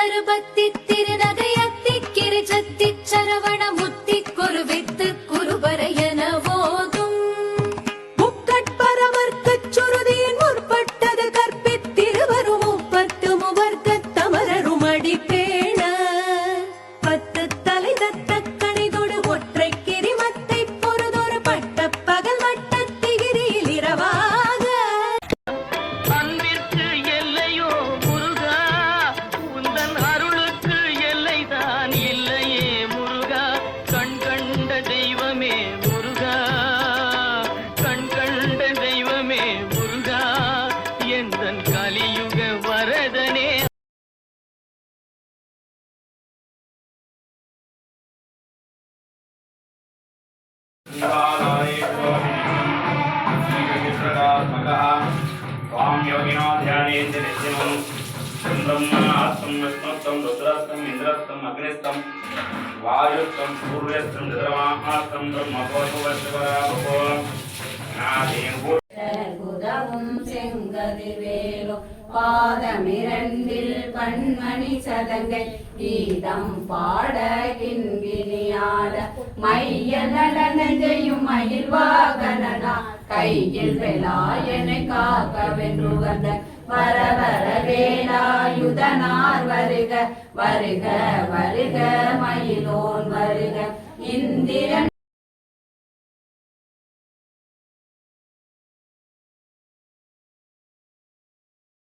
தருபத்தி திருநகையத்தி கிரிஜத்தி சரவண முத்தி குருவித்து குருபர त्वां योगिनो ध्यायेन्द्र नित्यं ब्रह्मणास्तं विष्णुस्तं रुद्रस्तं इन्द्रस्तं अग्निस्तं वायुस्तं सूर्यस्तं चन्द्रमास्तं ब्रह्मभूतवस्वराभो नादीं உதவும் செங்கதிர்வேலும் பாதமிரண்டில் பன்மணி சதங்கை கீதம் பாட கிண்கிணியாட மைய நடன செய்யும் மயில் வாகனனா. கையில் வெளாயனை காக்க வென்று வந்த வர வர வேலாயுதனார் வருக. வருக வருக மயிலோன் வருக. இந்திரன்